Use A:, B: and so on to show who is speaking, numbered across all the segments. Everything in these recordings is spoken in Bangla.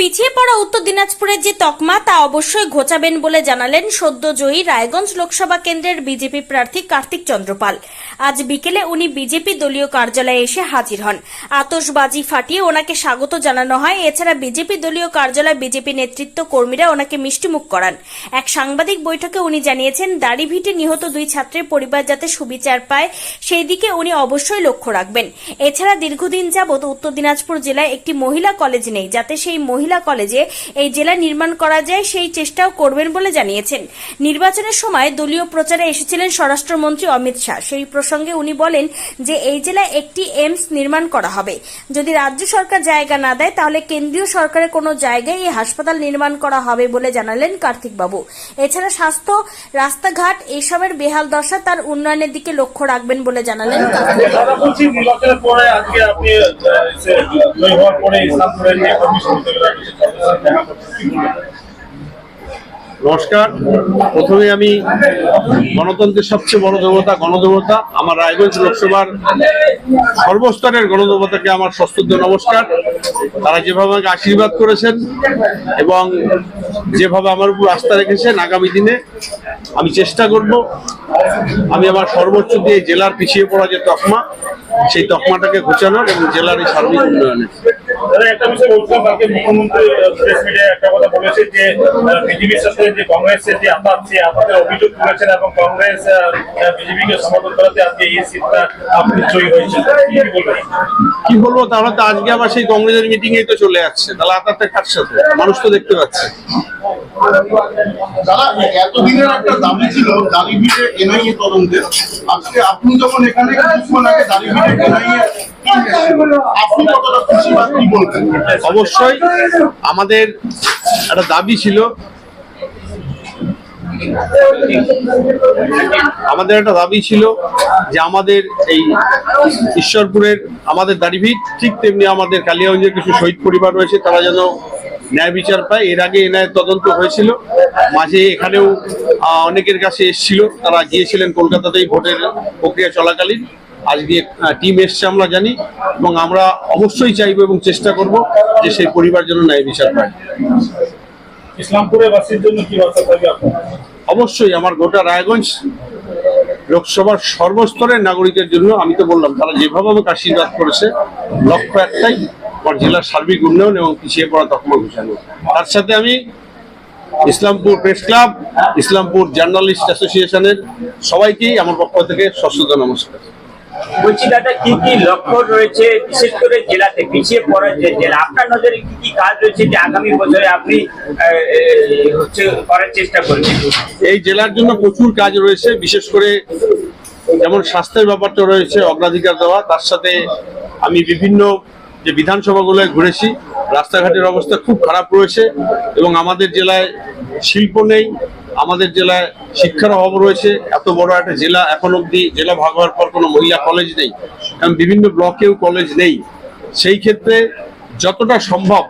A: পিছিয়ে পড়া উত্তর দিনাজপুরের যে তকমা, তা অবশ্যই ঘোচাবেন বলে জানালেন সদ্যজয়ী রায়গঞ্জ লোকসভা কেন্দ্রের বিজেপি প্রার্থী কার্তিক চন্দ্রপাল। আজ বিকেলে উনি বিজেপি দলীয় কার্যালয়ে এসে হাজির হন। আতশবাজি ফাটিয়ে ওনাকে স্বাগত জানানো হয়। এছাড়া বিজেপি দলীয় কার্যালয়ে বিজেপি নেতৃত্ব কর্মীরা ওনাকে মিষ্টিমুখ করান। এক সাংবাদিক বৈঠকে উনি জানিয়েছেন দাড়িভিটে নিহত দুই ছাত্রের পরিবার যাতে সুবিচার পায়, সেই দিকে উনি অবশ্যই লক্ষ্য রাখবেন। এছাড়া দীর্ঘদিন যাবৎ উত্তর দিনাজপুর জেলায় একটি মহিলা কলেজ নেই, যাতে সেই মহিলা কলেজে এই জেলা নির্মাণ করা যায়, সেই চেষ্টাও করবেন বলে জানিয়েছেন। নির্বাচনের সময় দলীয় প্রচারে এসেছিলেন স্বরাষ্ট্রমন্ত্রী অমিত শাহ। সেই প্রসঙ্গে উনি বলেন যে, এই জেলায় একটি এইমস নির্মাণ করা হবে। যদি রাজ্য সরকার জায়গা না দেয়, তাহলে কেন্দ্রীয় সরকারের কোনো জায়গায় এই হাসপাতাল নির্মাণ করা হবে বলে জানালেন কার্তিক বাবু এছাড়া স্বাস্থ্য, রাস্তাঘাট এইসবের বেহাল দশা তার উন্নয়নের দিকে লক্ষ্য রাখবেন বলে জানালেন কার্তিক
B: নমস্কার। প্রথমে আমি গণতন্ত্রের সবচেয়ে বড় দেবতা, গণদেবতা, আমার রায়গঞ্জ লোকসভার সর্বস্তরের গণদেবতাকে আমার সশ্রদ্ধ নমস্কার। তারা যেভাবে আমাকে আশীর্বাদ করেছেন এবং যেভাবে আমার উপর আস্থা রেখেছেন আগামী দিনে, আমি চেষ্টা করব। আমি আমার সর্বোচ্চ দিয়ে জেলার পিছিয়ে পড়া যে তকমা, সেই তকমাটাকে ঘোচানোর এবং জেলার এই সার্বিক উন্নয়নের।
C: দাদা একটা বিষয় একটা বলেছে যে যে কংগ্রেসের যে আপাত, সে অভিযোগ এবং কংগ্রেস এই হয়েছেন। কি
B: বলব, তাহলে তো আজকে আবার সেই কংগ্রেসের মিটিং তো চলে যাচ্ছে তাহলে আতারটা কার সাথে? মানুষ তো দেখতে পাচ্ছে।
D: যারা এতদিনের একটা দাবি ছিল আজকে আপনি যখন এখানে কিছুক্ষণ আগে
B: অবশ্যই, আমাদের একটা দাবি ছিল। আমাদের একটা দাবি ছিল যে আমাদের এই ঈশ্বরপুরের আমাদের দাড়িভিট ঠিক তেমনি আমাদের কালিয়াগঞ্জের কিছু শহীদ পরিবার রয়েছে, তারা যেন ন্যায় বিচার পায়। এর আগে এনআইয়ের তদন্ত হয়েছিল। মাঝে এখানেও অনেকের কাছে এসেছিল। তারা গিয়েছিলেন কলকাতাতেই ভোটের প্রক্রিয়া চলাকালীন। আজকে টিম এসছে আমরা জানি। এবং আমরা অবশ্যই চাইব এবং চেষ্টা করব যে সেই পরিবার যেন ন্যায় বিচার পায়।
C: ইসলামপুরের বাসীর জন্য কি বার্তা থাকবে
B: অবশ্যই আমার গোটা রায়গঞ্জ লোকসভার সর্বস্তরের নাগরিকের জন্য আমি তো বললাম তারা যেভাবে আমাকে আশীর্বাদ করেছে লক্ষ্য একটাই জেলার সার্বিক উন্নয়ন এবং পিছিয়ে পড়া তকমা ঘোষানো তার সাথে আমি Islampur press club Islampur journalist অ্যাসোসিয়েশনের সবাইকেই আমার পক্ষ থেকে সশ্রদ্ধ নমস্কার।
E: বলছি দাদা কি কি লক্ষ্য রয়েছে? বিশেষ করে জেলাতে পিছিয়ে পড়া যে জেলা আপনার নজরে কি কি কাজ রয়েছে যে আগামী বছরে আপনি হচ্ছে করার চেষ্টা করবেন?
B: এই জেলার জন্য প্রচুর কাজ রয়েছে বিশেষ করে যেমন স্বাস্থ্যের ব্যাপারটা রয়েছে অগ্রাধিকার দেওয়া তার সাথে আমি বিভিন্ন যে বিধানসভাগুলোয় ঘুরেছি, রাস্তাঘাটের অবস্থা খুব খারাপ রয়েছে এবং আমাদের জেলায় শিল্প নেই, আমাদের জেলায় শিক্ষার অভাব রয়েছে, এত বড় একটা জেলা এখন অবধি জেলা ভাগ হওয়ার পর কোনো মহিলা কলেজ নেই, কারণ বিভিন্ন ব্লকেও কলেজ নেই। সেই ক্ষেত্রে যতটা সম্ভব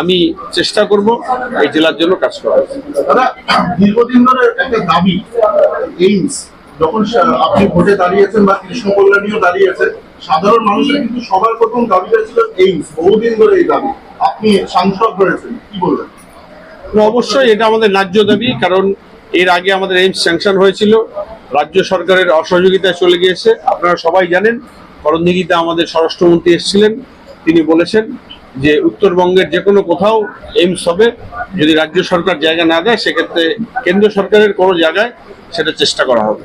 B: আমি চেষ্টা করব এই জেলার জন্য কাজ করার।
D: দীর্ঘদিন ধরে একটা দাবি, এইমস, যখন আপনি ভোটে দাঁড়িয়েছেন বা কৃষ্ণ কল্যাণীও দাঁড়িয়েছেন সাধারণ মানুষের কিন্তু সবার প্রথম দাবিটা ছিল এইমস বহুদিন ধরে এই দাবি। আপনি সাংসদ হয়েছেন, কি বলবেন?
B: অবশ্যই এটা আমাদের ন্যায্য দাবি, কারণ এর আগে আমাদের এইমস স্যাংশন হয়েছিল, রাজ্য সরকারের অসহযোগিতায় চলে গিয়েছে, আপনারা সবাই জানেন করণদিঘিতে আমাদের স্বরাষ্ট্রমন্ত্রী এসেছিলেন, তিনি বলেছেন যে উত্তরবঙ্গের যে কোনো কোথাও এইমস হবে, যদি রাজ্য সরকার জায়গা না দেয়, সেক্ষেত্রে কেন্দ্র সরকারের কোনো জায়গায় সেটা চেষ্টা করা হবে।